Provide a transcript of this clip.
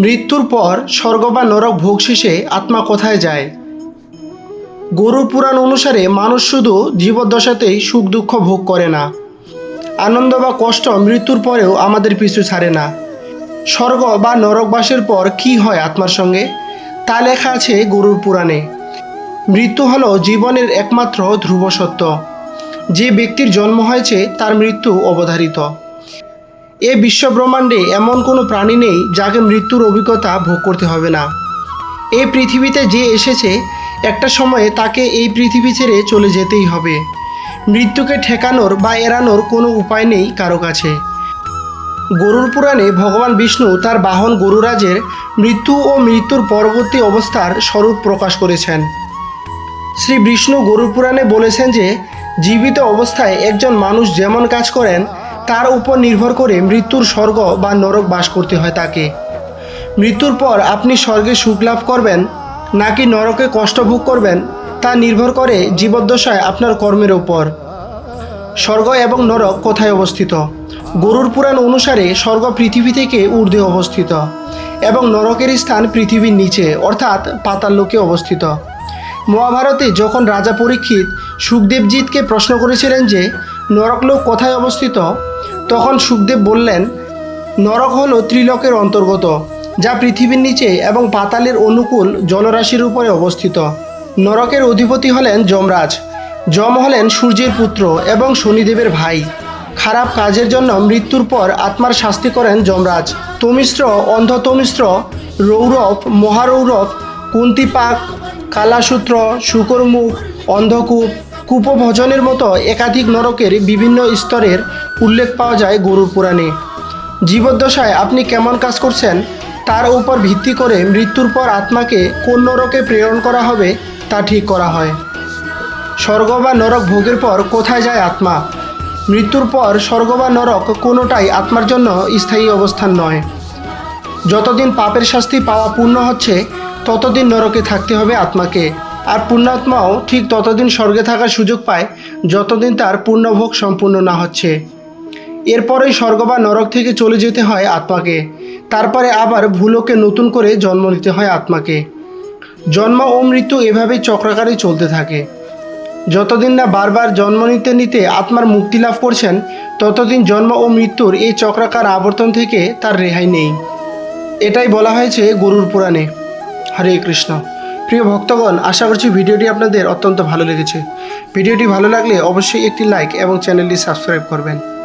মৃত্যুর পর স্বর্গ বা নরক ভোগ শেষে আত্মা কোথায় যায়? গরুর পুরাণ অনুসারে মানুষ শুধু জীবদ্দশাতেই সুখ দুঃখ ভোগ করে না। আনন্দ বা কষ্ট মৃত্যুর পরেও আমাদের পিছু ছাড়ে না। স্বর্গ বা নরকবাসের পর কি হয় আত্মার সঙ্গে? তা লেখা আছে গরুর পুরাণে। মৃত্যু হলো জীবনের একমাত্র ধ্রুব সত্য। যে ব্যক্তির জন্ম হয়েছে তার মৃত্যু অবধারিত। এ বিশ্বব্রহ্মাণ্ডে এমন কোনো প্রাণী নেই যাকে মৃত্যুর অভিজ্ঞতা ভোগ করতে হবে না। এই পৃথিবীতে যে এসেছে, একটা সময়ে তাকে এই পৃথিবী ছেড়ে চলে যেতেই হবে। মৃত্যুকে ঠেকানোর বা এড়ানোর কোনো উপায় নেই কারও কাছে। গরুর পুরাণে ভগবান বিষ্ণু তার বাহন গরুরাজের মৃত্যু ও মৃত্যুর পরবর্তী অবস্থার স্বরূপ প্রকাশ করেছেন। শ্রী বিষ্ণু গরুর পুরাণে বলেছেন যে, জীবিত অবস্থায় একজন মানুষ যেমন কাজ করেন তার উপর নির্ভর করে মৃত্যুর স্বর্গ বা নরক বাস করতে হয় তাকে? মৃত্যুর পর আপনি স্বর্গে সুখ লাভ করবেন, নাকি নরকে কষ্ট ভোগ করবেন, তা নির্ভর করে জীবদ্দশায় আপনার কর্মের উপর। স্বর্গ এবং নরক কোথায় অবস্থিত? গরুর পুরাণ অনুসারে স্বর্গ পৃথিবী থেকে ঊর্ধ্বে অবস্থিত এবং নরকের স্থান পৃথিবীর নিচে, অর্থাৎ পাতাল লোকে অবস্থিত। মহাভারতে যখন রাজা পরীক্ষিত সুখদেবজিৎকে প্রশ্ন করেছিলেন যে, নরকলোক কোথায় অবস্থিত? তখন সুখদেব বললেন, নরক হল ত্রিলোকের অন্তর্গত, যা পৃথিবীর নিচে এবং পাতালের অনুকূল জলরাশির উপরে অবস্থিত। নরকের অধিপতি হলেন যমরাজ। যম হলেন সূর্যের পুত্র এবং শনিদেবের ভাই। খারাপ কাজের জন্য মৃত্যুর পর আত্মার শাস্তি করেন যমরাজ। তমিশ্র, অন্ধতমিশ্র, রৌরব, মহারৌরব, কুন্তিপাক, কালাসূত্র, শুকরমুখ, অন্ধকূপ, কূপভজনের মতো একাধিক নরকের বিভিন্ন স্তরের উল্লেখ পাওয়া যায় গরুর পুরাণে। জীবদ্দশায় আপনি কেমন কাজ করছেন, তার উপর ভিত্তি করে মৃত্যুর পর আত্মাকে কোন নরকে প্রেরণ করা হবে, তা ঠিক করা হয়। স্বর্গ বা নরক ভোগের পর কোথায় যায় আত্মা? মৃত্যুর পর স্বর্গ বা নরক কোনোটাই আত্মার জন্য স্থায়ী অবস্থান নয়। যতদিন পাপের শাস্তি পাওয়া পূর্ণ হচ্ছে, ততদিন নরকে থাকতে হবে আত্মাকে। আর পুণ্যাত্মাও ঠিক ততদিন স্বর্গে থাকার সুযোগ পায়, যতদিন তার পূর্ণভোগ সম্পূর্ণ না হচ্ছে। এরপরেই স্বর্গ বা নরক থেকে চলে যেতে হয় আত্মাকে। তারপরে আবার ভুলোকে নতুন করে জন্ম নিতে হয় আত্মাকে। জন্ম ও মৃত্যু এভাবেই চক্রাকারে চলতে থাকে। যতদিন না বারবার জন্ম নিতে নিতে আত্মার মুক্তি লাভ করছেন, ততদিন জন্ম ও মৃত্যুর এই চক্রাকার আবর্তন থেকে তার রেহাই নেই। এটাই বলা হয়েছে গরুর পুরাণে। হরে কৃষ্ণ। প্রিয় ভক্তগণ, আশা করছি ভিডিওটি আপনাদের অত্যন্ত ভালো লেগেছে। ভিডিওটি ভালো লাগলে অবশ্যই একটি লাইক এবং চ্যানেলটি সাবস্ক্রাইব করবেন।